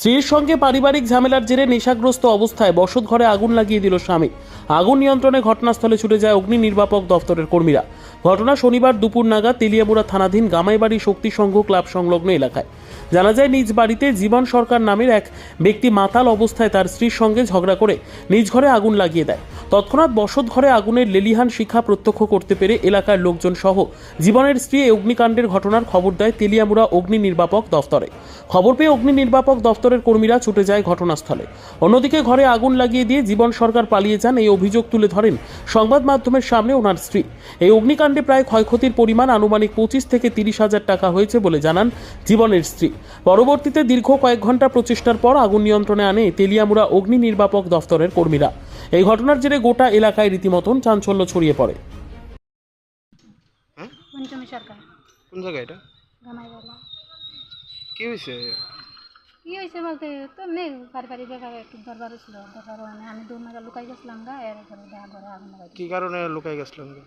স্ত্রীর সঙ্গে পারিবারিক ঝামেলার জেরে নেশাগ্রস্ত অবস্থায় বসত ঘরে আগুন লাগিয়ে দিল স্বামী। আগুন নিয়ন্ত্রণে ঘটনাস্থলে ছুটে যায় অগ্নি নির্বাপক দফতরের কর্মীরা। ঘটনা শনিবার দুপুর নাগাদ তেলিয়ামুড়া থানাধীন গামাইবাড়ি শক্তি সংঘ ক্লাব সংলগ্ন এলাকায়। জানা যায়, নিজ বাড়িতে জীবন সরকার নামের এক ব্যক্তি মাতাল অবস্থায় তার স্ত্রীর সঙ্গে ঝগড়া করে নিজ ঘরে আগুন লাগিয়ে দেয়। তৎক্ষণাৎ বসত ঘরে আগুনের লেলিহান শিখা প্রত্যক্ষ করতে পেরে এলাকার লোকজন সহ জীবনের স্ত্রী অগ্নিকাণ্ডের ঘটনার খবর দেয় তেলিয়ামুড়া অগ্নি নির্বাপক দফতরে। খবর পেয়ে অগ্নি নির্বাপক দফতরের কর্মীরা ছুটে যায় ঘটনাস্থলে। অন্যদিকে ঘরে আগুন লাগিয়ে দিয়ে জীবন সরকার পালিয়ে যান এই অভিযোগ তুলে ধরেন সংবাদ মাধ্যমের সামনে ওনার স্ত্রী। এই অগ্নিকাণ্ডে প্রায় ক্ষয়ক্ষতির পরিমাণ আনুমানিক পঁচিশ থেকে তিরিশ হাজার টাকা হয়েছে বলে জানান জীবনের স্ত্রী। পরবর্তীতে দীর্ঘ কয়েক ঘণ্টা প্রচেষ্টার পর আগুন নিয়ন্ত্রণে আনে তেলিয়ামুড়া অগ্নি নির্বাপক দফতরের কর্মীরা। এই ঘটনার জেরে গোটা এলাকায় রীতিমতন চাঞ্চল্য ছড়িয়ে পড়ে। পঞ্চমী সরকার। কোন জায়গা এটা? গামাইওয়ালা কি হয়েছে কি হয়েছে বলতে তো এমনি পারিবারিক ব্যাপারে একটু দরবার ছিল দরবার মানে আমি নাগা লুকাই গেছিলাম গা এরপরে দেখা ঘরে আগুন লাগাই কি কারণে লুকাই গেছিলেন গে?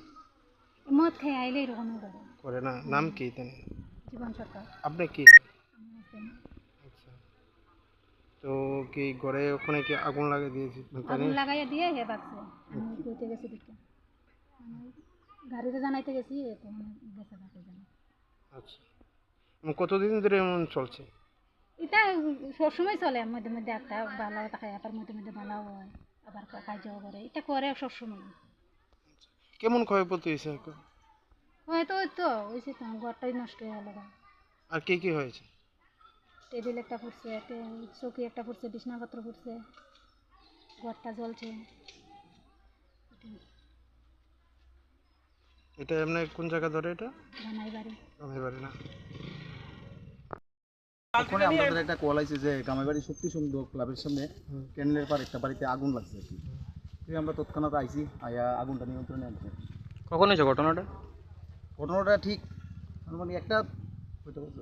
মদ খেয়ে আইলে এরকমই করে। না নাম কি তেনে জীবন সরকার। আপনি কি? তো কি ঘরে ওখানে কি আগুন লাগিয়ে দিয়েছি? আগুন লাগাইয়া দিয়ে হে বাগছে। আমি কইতে গেছি আমি গাড়িতে জানাইতে গেছি তো মানে গেছে বাকি জানা আচ্ছা। কতদিন ধরে এমন চলছে? এটা সবসময় চলে মধ্যে মধ্যে একটা ভালো থাকে আবার মধ্যে মধ্যে ভালো হয় আবার কাজও করে। এটা করে সবসময়। কেমন ক্ষয়ক্ষতি হয়েছে? হয়তো ওই তো ওই যে তো ঘরটাই নষ্ট হয়ে গেল আর কি কি হয়েছে? টেবিল একটা ফুটছে চৌকি একটা ফুটছে বিছনাপত্র ফুটছে ঘরটা জ্বলছে। এটা এমনি কোন জায়গা ধরে এটা? বানাই বাড়ি। আমি পারি না? ওখানে আমাদের একটা কল যে গামাইবাড়ি শক্তি সংঘ ক্লাবের সামনে ক্যানেলের পার একটা বাড়িতে আগুন লাগছে আর কি। আমরা তৎক্ষণাৎ আইছি আয়া আগুনটা নিয়ন্ত্রণে কখন হয়েছে ঘটনাটা? ঘটনাটা ঠিক মানে একটা হইতে পারছে